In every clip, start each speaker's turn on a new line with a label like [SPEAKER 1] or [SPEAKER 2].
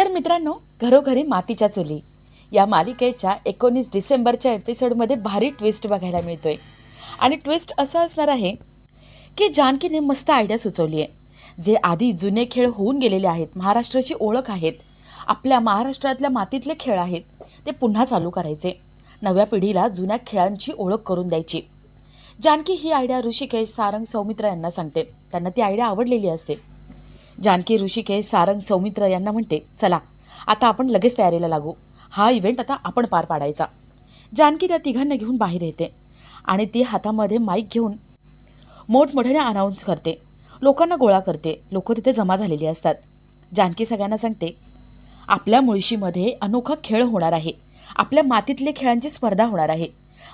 [SPEAKER 1] तर मित्रांनो घरोघरी मातीच्या चुली. या मालिकेच्या एकोणीस डिसेंबरच्या एपिसोडमध्ये भारी ट्विस्ट बघायला मिळतोय. आणि ट्विस्ट असं असणार आहे की जानकीने मस्त आयडिया सुचवली आहे जे आधी जुने खेळ होऊन गेलेले आहेत महाराष्ट्राची ओळख आहेत आपल्या महाराष्ट्रातल्या मातीतले खेळ आहेत ते पुन्हा चालू करायचे. नव्या पिढीला जुन्या खेळांची ओळख करून द्यायची. जानकी ही आयडिया ऋषिकेश सारंग सौमित्र यांना सांगते. त्यांना ती आयडिया आवडलेली असते. जानकी ऋषिकेश सारंग सौमित्र यांना म्हणते चला आता आपण लगेच तयारीला लागू. हा इव्हेंट आता आपण पार पाडायचा. जानकी त्या तिघांना घेऊन बाहेर येते आणि ती हातामध्ये माईक घेऊन मोठमोठ्याने अनाऊन्स करते. लोकांना गोळा करते. लोक तिथे जमा झालेली असतात. जानकी सगळ्यांना सांगते आपल्या मुळशीमध्ये अनोखा खेळ होणार आहे. आपल्या मातीतले खेळांची स्पर्धा होणार आहे.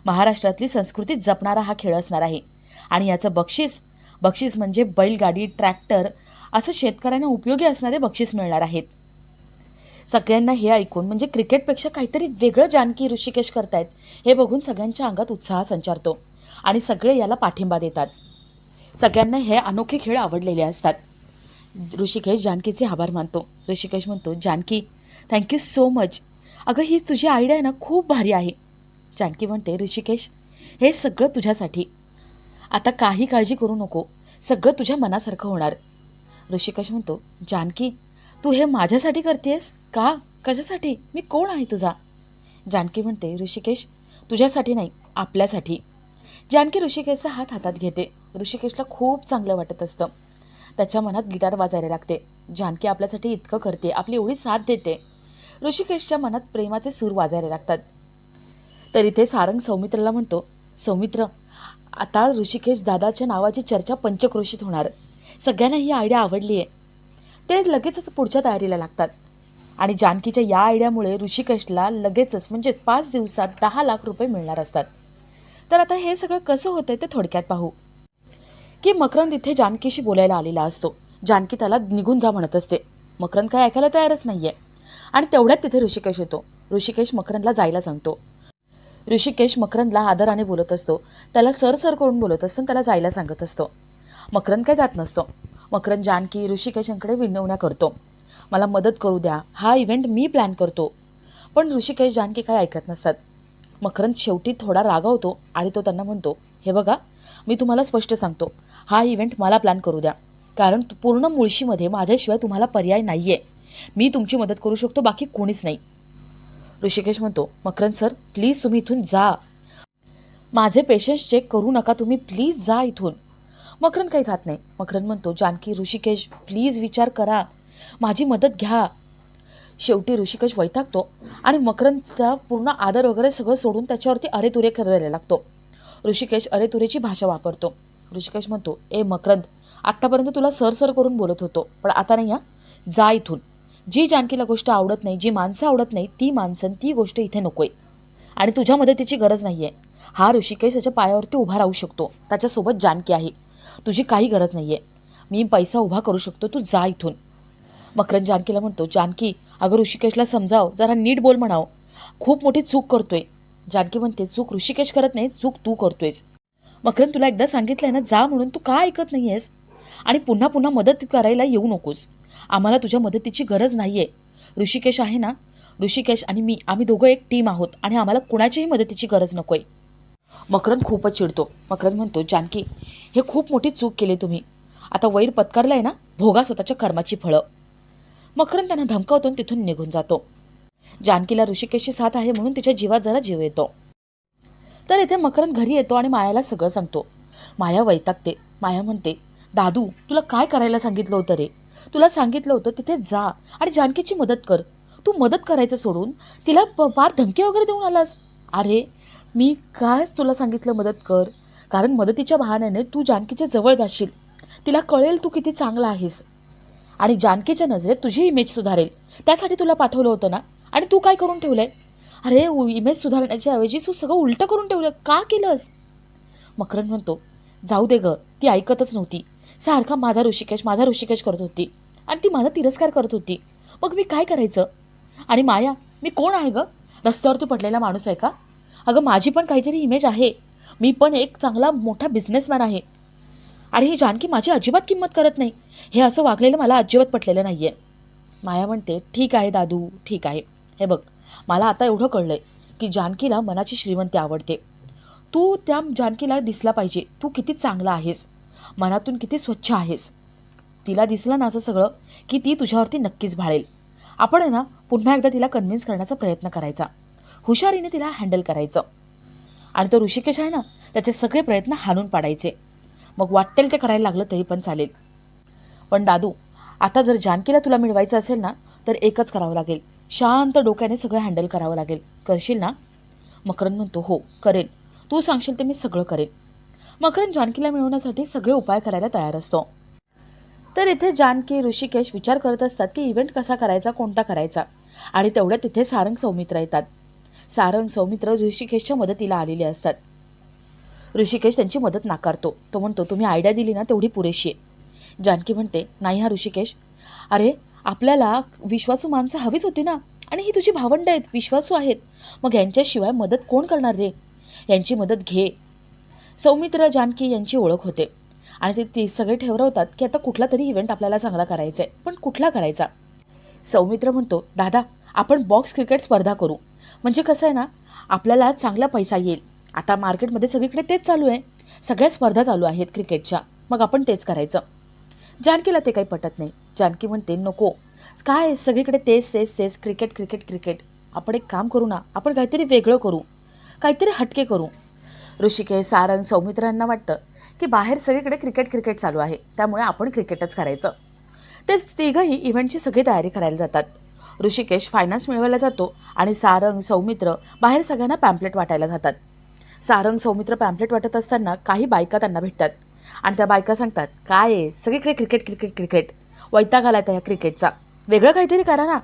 [SPEAKER 1] महाराष्ट्रातली संस्कृती जपणारा हा खेळ असणार आहे. आणि याचं बक्षीस बक्षीस म्हणजे बैलगाडी ट्रॅक्टर असं शेतकऱ्यांना उपयोगी असणारे बक्षीस मिळणार आहेत. सगळ्यांना हे ऐकून म्हणजे क्रिकेटपेक्षा काहीतरी वेगळं जानकी ऋषिकेश करतायत हे बघून सगळ्यांच्या अंगात उत्साह संचारतो आणि सगळे याला पाठिंबा देतात. सगळ्यांना हे अनोखे खेळ आवडलेले असतात. ऋषिकेश जानकीचे आभार मानतो. ऋषिकेश म्हणतो जानकी थँक्यू सो मच अगं ही तुझी आयडिया आहे ना खूप भारी आहे. जानकी म्हणते ऋषिकेश हे सगळं तुझ्यासाठी. आता काही काळजी करू नको. सगळं तुझ्या मनासारखं होणार. ऋषिकेश म्हणतो जानकी तू हे माझ्यासाठी करतेस का? कशासाठी? मी कोण आहे तुझा? जानकी म्हणते ऋषिकेश तुझ्यासाठी नाही आपल्यासाठी. जानकी ऋषिकेशचा हात हातात घेते. ऋषिकेशला खूप चांगलं वाटत असतं. त्याच्या मनात गिटार वाजायला लागते. जानकी आपल्यासाठी इतकं करते आपली एवढी साथ देते. ऋषिकेशच्या मनात प्रेमाचे सूर वाजायला लागतात. तर इथे सारंग सौमित्रला म्हणतो सौमित्र आता ऋषिकेश दादाच्या नावाची चर्चा पंचक्रोशीत होणार. सगळ्यांना ही आयडिया आवडली आहे ते लगेचच पुढच्या तयारीला लागतात. आणि जानकीच्या या आयडियामुळे ऋषिकेशला लगेचच म्हणजेच पाच दिवसात दहा लाख रुपये मिळणार असतात. तर आता हे सगळं कसं होतंय ते थोडक्यात पाहू. की मकरंद इथे जानकीशी बोलायला आलेला असतो. जानकी त्याला निघून जा म्हणत असते. मकरंद काय ऐकायला तयारच नाहीये. आणि तेवढ्यात तिथे ऋषिकेश येतो. ऋषिकेश मकरंदला जायला सांगतो. ऋषिकेश मकरंदला आदराने बोलत असतो. त्याला सर सर करून बोलत असतो त्याला जायला सांगत असतो. मकरंद काय जात नसतो. मकरंद जानकी ऋषिकेशांकडे विनवण्या करतो. मला मदत करू द्या. हा इव्हेंट मी प्लॅन करतो. पण ऋषिकेश जानकी काय ऐकत नसतात. मकरंद शेवटी थोडा रागावतो आणि तो त्यांना म्हणतो हे बघा मी तुम्हाला स्पष्ट सांगतो. हा इव्हेंट मला प्लॅन करू द्या. कारण पूर्ण मुळशीमध्ये माझ्याशिवाय तुम्हाला पर्याय नाही आहे मी तुमची मदत करू शकतो बाकी कोणीच नाही. ऋषिकेश म्हणतो मकरंद सर प्लीज तुम्ही इथून जा. माझे पेशन्स चेक करू नका तुम्ही प्लीज जा इथून. मकरन काही जात नाही. मकरन म्हणतो जानकी ऋषिकेश प्लीज विचार करा. माझी मदत घ्या. शेवटी ऋषिकेश वैतागतो आणि मकरनचा पूर्ण आदर वगैरे सगळं सोडून त्याच्यावरती अरेतुरे करायला लागतो. ऋषिकेश अरेतुरेची भाषा वापरतो. ऋषिकेश म्हणतो ए मकरंद आत्तापर्यंत तुला सर सर करून बोलत होतो पण आता नाही हा. जा इथून. जी जानकीला गोष्ट आवडत नाही जी माणसं आवडत नाही ती माणसं ती गोष्ट इथे नकोय. आणि तुझ्या मदतीची गरज नाही आहे हा ऋषिकेश त्याच्या पायावरती उभा राहू शकतो. त्याच्यासोबत जानकी आहे. तुझी काही गरज नाही आहे मी पैसा उभा करू शकतो तू जा इथून. मकरंद जानकीला म्हणतो जानकी अगं ऋषिकेशला समजाव जरा नीट बोल म्हणाव. खूप मोठी चूक करतोय. जानकी म्हणते चूक ऋषिकेश करत नाही चूक तू करतोयस. मकरंद तुला एकदा सांगितलंय ना जा म्हणून तू का ऐकत नाही आहेस आणि पुन्हा पुन्हा मदत करायला येऊ नकोस. आम्हाला तुझ्या मदतीची गरज नाही आहे ऋषिकेश आहे ना? ऋषिकेश आणि मी आम्ही दोघं एक टीम आहोत आणि आम्हाला कुणाचीही मदतीची गरज नकोय. मकरंद खूपच चिडतो. मकरंद म्हणतो जानकी हे खूप मोठी चूक केली तुम्ही. आता वैर पत्कारलाय ना भोगा स्वतःच्या कर्माची फळं. मकरंद त्यांना धमकावतो आणि तिथून निघून जातो. जानकीला ऋषिकेशची साथ आहे म्हणून तिच्या जीवात जरा जीव येतो. तर इथे मकरंद घरी येतो आणि मायाला सगळं सांगतो. माया वैतागते. माया म्हणते दादू तुला काय करायला सांगितलं होतं रे? तुला सांगितलं होतं तिथे जा आणि जानकीची मदत कर. तू मदत करायचं सोडून तिला प- फार धमकी वगैरे देऊन आलास. अरे मी कायच तुला सांगितलं मदत कर कारण मदतीच्या बहाण्याने तू जानकीच्या जवळ जाशील. तिला कळेल तू किती चांगला आहेस. आणि जानकीच्या नजरेत तुझी इमेज सुधारेल. त्यासाठी तुला पाठवलं होतं ना? आणि तू काय करून ठेवलंय? अरे इमेज सुधारण्याच्या ऐवजी तू सगळं उलटं करून ठेवलं. का केलंस? मकरन म्हणतो जाऊ दे ग ती ऐकतच नव्हती. सारखा माझा ऋषिकेश माझा ऋषिकेश करत होती. आणि ती माझा तिरस्कार करत होती. मग मी काय करायचं? आणि माया मी कोण आहे ग? रस्त्यावरती पडलेला माणूस आहे का? अगं माझी पण काहीतरी इमेज आहे. मी पण एक चांगला मोठा बिझनेसमॅन आहे. आणि ही जानकी माझी अजिबात किंमत करत नाही. हे असं वागलेलं मला अजिबात पटलेलं नाही आहे माया म्हणते ठीक आहे दादू ठीक आहे. हे बघ मला आता एवढं कळलं आहे की जानकीला मनाची श्रीमंती आवडते. तू त्या जानकीला दिसला पाहिजे. तू किती चांगला आहेस. मनातून किती स्वच्छ आहेस. तिला दिसलं ना असं सगळं की ती तुझ्यावरती नक्कीच भाळेल. आपण आहे ना पुन्हा एकदा तिला कन्व्हिन्स करण्याचा प्रयत्न करायचा. हुशारीने तिला हँडल करायचं. आणि तो ऋषिकेश आहे ना त्याचे सगळे प्रयत्न हाणून पाडायचे. मग वाटेल ते करायला लागलं तरी पण चालेल. पण दादू आता जर जानकीला तुला मिळवायचं असेल ना तर एकच करावं लागेल. शांत डोक्याने सगळं हँडल करावं लागेल. करशील ना? मकरन म्हणतो हो करेल. तू सांगशील ते मी सगळं करेन मकरन जानकीला मिळवण्यासाठी सगळे उपाय करायला तयार असतो. तर इथे जानकी ऋषिकेश विचार करत असतात की इव्हेंट कसा करायचा कोणता करायचा? आणि तेवढ्या तिथे सारंग सौमित्र येतात. सारंग सौमित्र ऋषिकेशच्या मदतीला आलेले असतात. ऋषिकेश त्यांची मदत नाकारतो. तो म्हणतो तुम्ही आयडिया दिली ना तेवढी पुरेशी आहे. जानकी म्हणते नाही हा ऋषिकेश. अरे आपल्याला विश्वासू माणसं हवीच होती ना? आणि ही तुझी भावंड आहेत विश्वासू आहेत. मग यांच्याशिवाय मदत कोण करणार रे? यांची मदत घे. सौमित्र जानकी यांची ओळख होते. आणि ते ती सगळे ठेवरवतात की आता कुठला तरी इव्हेंट आपल्याला चांगला करायचा आहे पण कुठला करायचा? सौमित्र म्हणतो दादा आपण बॉक्स क्रिकेट स्पर्धा करू. म्हणजे कसं आहे ना आपल्याला चांगला पैसा येईल. आता मार्केटमध्ये सगळीकडे तेच चालू आहे. सगळ्या स्पर्धा चालू आहेत क्रिकेटच्या. मग आपण तेच करायचं. जानकीला ते काही पटत नाही. जानकी म्हणते नको. काय सगळीकडे तेच तेच तेच क्रिकेट क्रिकेट क्रिकेट. आपण एक काम करू ना आपण काहीतरी वेगळं करू. काहीतरी हटके करू. ऋषिकेश सारंग सौमित्रांना वाटतं की बाहेर सगळीकडे क्रिकेट क्रिकेट चालू आहे. त्यामुळे आपण क्रिकेटच करायचं. तेच तिघंही इव्हेंटची सगळी तयारी करायला जातात. ऋषिकेश फायनान्स मिळवायला जातो आणि सारंग सौमित्र बाहेर सगळ्यांना पॅम्पलेट वाटायला जातात. सारंग सौमित्र पॅम्पलेट वाटत असताना काही बायका त्यांना भेटतात. आणि त्या बायका सांगतात काय आहे? सगळीकडे क्रिकेट क्रिकेट क्रिकेट वैताग आला त्या क्रिकेटचा. वेगळं काहीतरी करा ना.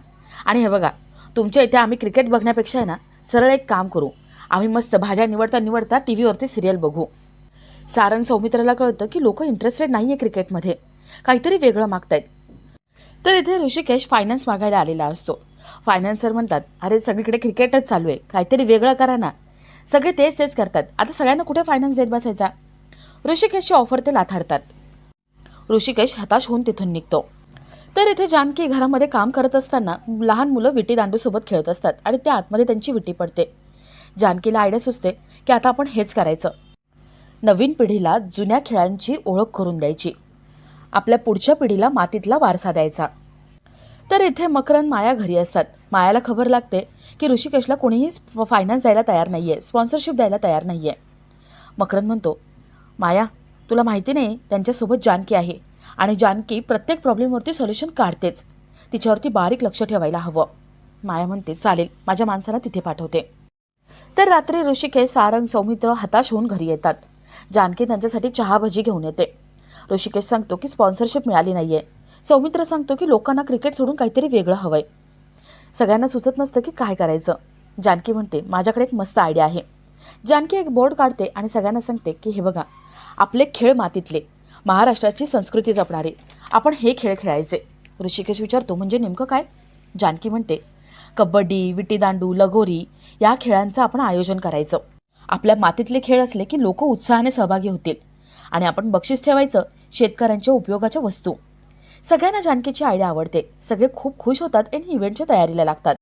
[SPEAKER 1] आणि हे बघा तुमच्या इथे आम्ही क्रिकेट बघण्यापेक्षा आहे ना सरळ एक काम करू. आम्ही मस्त भाज्या निवडता निवडता टी व्हीवरती सिरियल बघू. सारंग सौमित्राला कळतं की लोक इंटरेस्टेड नाही आहे क्रिकेटमध्ये काहीतरी वेगळं मागतायत. तर इथे ऋषिकेश फायनान्स मागायला आलेला असतो. फायनान्सर म्हणतात अरे सगळीकडे क्रिकेटच चालू आहे. काहीतरी वेगळं करा ना. सगळे तेच तेच करतात. आता सगळ्यांना कुठे फायनान्स देत बसायचा? ऋषिकेशची ऑफर ते लाथाडतात. ऋषिकेश हताश होऊन तिथून निघतो. तर इथे जानकी घरामध्ये काम करत असताना लहान मुलं विटी दांडूसोबत खेळत असतात आणि त्या आतमध्ये त्यांची विटी पडते. जानकीला आयडिया सुचते की आता आपण हेच करायचं. नवीन पिढीला जुन्या खेळांची ओळख करून द्यायची. आपल्या पुढच्या पिढीला मातीतला वारसा द्यायचा. तर इथे मकरन माया घरी असतात. मायाला खबर लागते की ऋषिकेशला कोणीही फायनान्स द्यायला तयार नाही आहे स्पॉन्सरशिप द्यायला तयार नाही आहे मकरन म्हणतो माया तुला माहिती नाही त्यांच्यासोबत जानकी आहे. आणि जानकी प्रत्येक प्रॉब्लेमवरती सोल्युशन काढतेच. तिच्यावरती बारीक लक्ष ठेवायला हवं. माया म्हणते चालेल माझ्या माणसाला तिथे पाठवते. तर रात्री ऋषिकेश सारंग सौमित्र हताश होऊन घरी येतात. जानकी त्यांच्यासाठी चहा भजी घेऊन येते. ऋषिकेश सांगतो की स्पॉन्सरशिप मिळाली नाही आहे सौमित्र सांगतो की लोकांना क्रिकेट सोडून काहीतरी वेगळं हवं आहे सगळ्यांना सुचत नसतं की काय करायचं. जानकी म्हणते माझ्याकडे एक मस्त आयडिया आहे. जानकी एक बोर्ड काढते आणि सगळ्यांना सांगते की हे बघा आपले खेळ मातीतले. महाराष्ट्राची संस्कृती जपणारे. आपण हे खेळ खेळायचे. ऋषिकेश विचारतो म्हणजे नेमकं काय? जानकी म्हणते कबड्डी विटीदांडू लगोरी या खेळांचं आपण आयोजन करायचं. आपल्या मातीतले खेळ असले की लोक उत्साहाने सहभागी होतील. आणि आपण बक्षीस ठेवायचं शेतकऱ्यांच्या उपयोगाच्या वस्तू. सगळ्यांना जानकीची आयडिया आवडते. सगळे खूप खुश होतात आणि इव्हेंटच्या तयारीला लागतात.